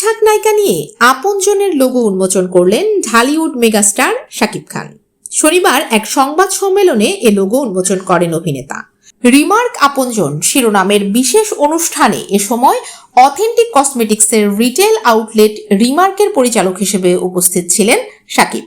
ঝাঁক নায়িকা নিয়ে আপনজনের লোগো উন্মোচন করলেন ঢালিউড মেগাস্টার শাকিব খান। শনিবার এক সংবাদ সম্মেলনে এ লোগো উন্মোচন করেন অভিনেতা। রিমার্ক আপনজন শিরোনামের বিশেষ অনুষ্ঠানে এ সময় অথেন্টিক কসমেটিক্সের রিটেল আউটলেট রিমার্কের পরিচালক হিসেবে উপস্থিত ছিলেন শাকিব।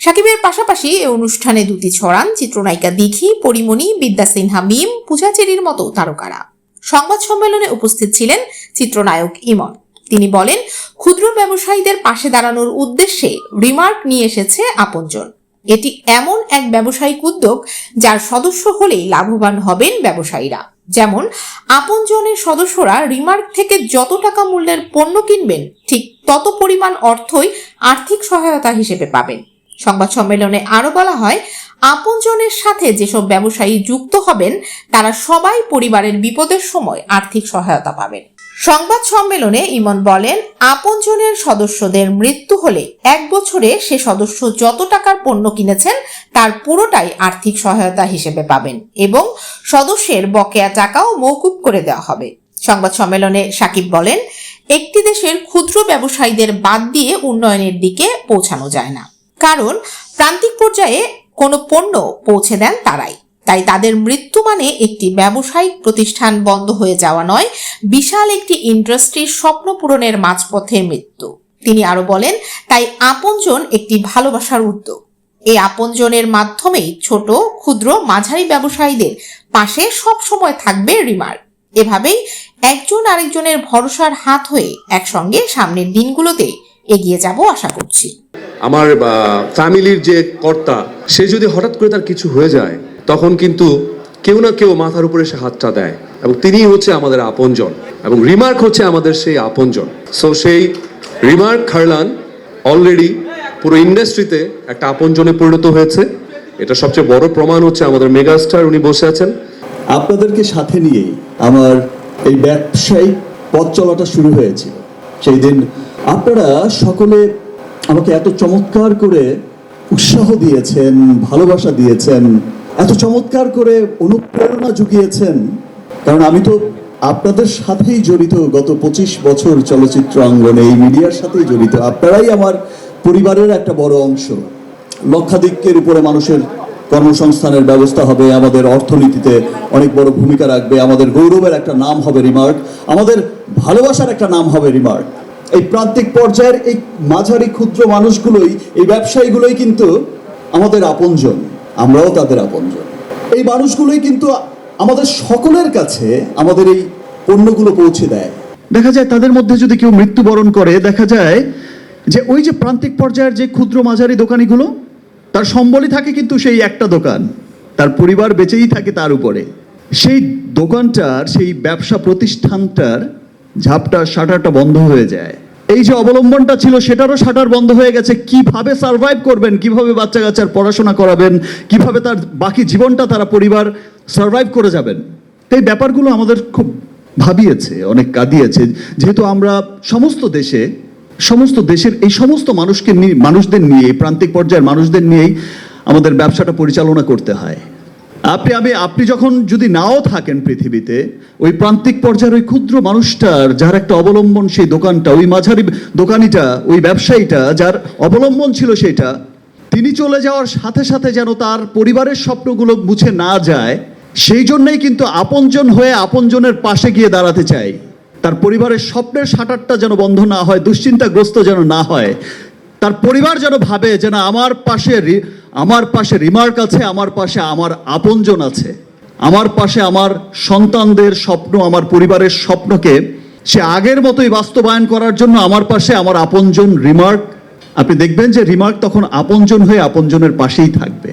সাকিবের পাশাপাশি এ অনুষ্ঠানে দুটি ছড়ান চিত্রনায়িকা দিঘি, পরিমণি, বিদ্যা সিনহা, মিম পূজাচেরির মতো তারকারা। সংবাদ সম্মেলনে উপস্থিত ছিলেন চিত্রনায়ক ইমন। তিনি বলেন, ক্ষুদ্র ব্যবসায়ীদের পাশে দাঁড়ানোর উদ্দেশ্যে রিমার্ক নিয়ে এসেছে আপনজন। এটি এমন এক ব্যবসায়িক উদ্যোগ যার সদস্য হলেই লাভবান হবেন ব্যবসায়ীরা। যেমন, আপনজনের সদস্যরা রিমার্ক থেকে যত টাকা মূল্যের পণ্য কিনবেন, ঠিক তত পরিমাণ অর্থই আর্থিক সহায়তা হিসেবে পাবেন। সংবাদ সম্মেলনে আরও বলা হয়, আপনজনের সাথে যেসব ব্যবসায়ী যুক্ত হবেন, তারা সবাই পরিবারের বিপদের সময় আর্থিক সহায়তা পাবেন। সংবাদ সম্মেলনে ইমন বলেন, আপনজনের সদস্যদের মৃত্যু হলে এক বছরে সে সদস্য যত টাকার পণ্য কিনেছেন, তার পুরোটাই আর্থিক সহায়তা হিসেবে পাবেন এবং সদস্যের বকেয়া টাকাও মৌকুব করে দেওয়া হবে। সংবাদ সম্মেলনে সাকিব বলেন, একটি দেশের ক্ষুদ্র ব্যবসায়ীদের বাদ দিয়ে উন্নয়নের দিকে পৌঁছানো যায় না। কারণ প্রান্তিক পর্যায়ে কোনো পণ্য পৌঁছে দেন তারাই। তাই তাদের মৃত্যু মানে একটি ব্যবসায়িক প্রতিষ্ঠান বন্ধ হয়ে যাওয়া নয়, বিশাল একটি ইন্ডাস্ট্রির স্বপ্ন পূরণের মাঝপথের মৃত্যু। তিনি আরও বলেন, তাই আপনজন একটি ভালোবাসার উদ্যোগ। এই আপনজনের মাধ্যমেই ছোট, ক্ষুদ্র, মাঝারি ব্যবসায়ীদের পাশে সব সময় থাকবে রিমার্ক। এভাবেই একজন আরেকজনের ভরসার হাত হয়ে একসঙ্গে সামনের দিনগুলোতে এগিয়ে যাব আশা করছি। আমার ফ্যামিলির যে কর্তা, সে যদি হঠাৎ করে তার কিছু হয়ে যায় তখন কিন্তু কেউ না কেউ মাথার উপরে সে হাতটা দেয় এবং তিনি হচ্ছে আমাদের আপনজন এবং রিমার্ক হচ্ছে আমাদের সেই আপনজন। সো সেই রিমার্ক খারলান অলরেডি পুরো ইন্ডাস্ট্রিতে একটা আপনজনে পরিণত হয়েছে। এটা সবচেয়ে বড় প্রমাণ হচ্ছে আমাদের মেগাস্টার উনি বসে আছেন। আপনাদেরকে সাথে নিয়েই আমার এই ব্যবসায়িক পথ চলাটা শুরু হয়েছিল। সেই দিন আপনারা সকলে আমাকে এত চমৎকার করে উৎসাহ দিয়েছেন, ভালোবাসা দিয়েছেন এত চমৎকার করে অনুপ্রেরণা জুগিয়েছেন। কারণ আমি তো আপনাদের সাথেই জড়িত গত পঁচিশ বছর চলচ্চিত্র অঙ্গনে এই মিডিয়ার সাথেই জড়িত। আপনারাই আমার পরিবারের একটা বড় অংশ। লক্ষাধিকের উপরে মানুষের কর্মসংস্থানের ব্যবস্থা হবে, আমাদের অর্থনীতিতে অনেক বড় ভূমিকা রাখবে, আমাদের গৌরবের একটা নাম হবে রিমার্ক, আমাদের ভালোবাসার একটা নাম হবে রিমার্ক। এই প্রান্তিক পর্যায়ের এই মাঝারি ক্ষুদ্র মানুষগুলোই, এই ব্যবসায়ীগুলোই কিন্তু আমাদের আপনজন। আমরাও তাদের আপনজন। এই মানুষগুলোই কিন্তু আমাদের সকলের কাছে আমাদের এই পণ্যগুলো পৌঁছে দেয়। দেখা যায় তাদের মধ্যে যদি কেউ মৃত্যুবরণ করে, দেখা যায় যে ওই যে প্রান্তিক পর্যায়ের যে ক্ষুদ্র মাঝারি দোকানিগুলো, তার সম্বলই থাকে কিন্তু সেই একটা দোকান। তার পরিবার বেঁচেই থাকে তার উপরে। সেই দোকানটার, সেই ব্যবসা প্রতিষ্ঠানটার ঝাপটা শাটারটা বন্ধ হয়ে যায়। এই যে অবলম্বনটা ছিল, সেটারও শাটার বন্ধ হয়ে গেছে। কীভাবে সার্ভাইভ করবেন? কীভাবে বাচ্চা কাচ্চার পড়াশোনা করাবেন? কীভাবে তার বাকি জীবনটা তারা পরিবার সার্ভাইভ করে যাবেন? এই ব্যাপারগুলো আমাদের খুব ভাবিয়েছে, অনেক কাঁদিয়েছে। যেহেতু আমরা সমস্ত দেশে, সমস্ত দেশের এই সমস্ত মানুষকে নিয়ে মানুষদের নিয়ে প্রান্তিক পর্যায়ের মানুষদের নিয়েই আমাদের ব্যবসাটা পরিচালনা করতে হয়। আপনি, আমি, আপনি যখন যদি নাও থাকেন পৃথিবীতে, ওই প্রান্তিক পর্যায়ের ওই ক্ষুদ্র মানুষটার যার একটা অবলম্বন সেই দোকানটা, ওই মাঝারি দোকানিটা, ওই ব্যবসায়ীটা, যার অবলম্বন ছিল সেটা, তিনি চলে যাওয়ার সাথে সাথে যেন তার পরিবারের স্বপ্নগুলো মুছে না যায়, সেই জন্যই কিন্তু আপনজন হয়ে আপনজনের পাশে গিয়ে দাঁড়াতে চাই। তার পরিবারের স্বপ্নের শাটারটা যেন বন্ধ না হয়, দুশ্চিন্তাগ্রস্ত যেন না হয়, তার পরিবার যেন ভাবে যেন আমার পাশে আমার পাশে রিমার্ক আছে, আমার পাশে আমার আপনজন আছে। আমার পাশে আমার সন্তানদের স্বপ্ন, আমার পরিবারের স্বপ্নকে সে আগের মতোই বাস্তবায়ন করার জন্য আমার পাশে আমার আপনজন রিমার্ক আপনি দেখবেন যে রিমার্ক তখন আপনজন হয়ে আপনজনের পাশেই থাকবে।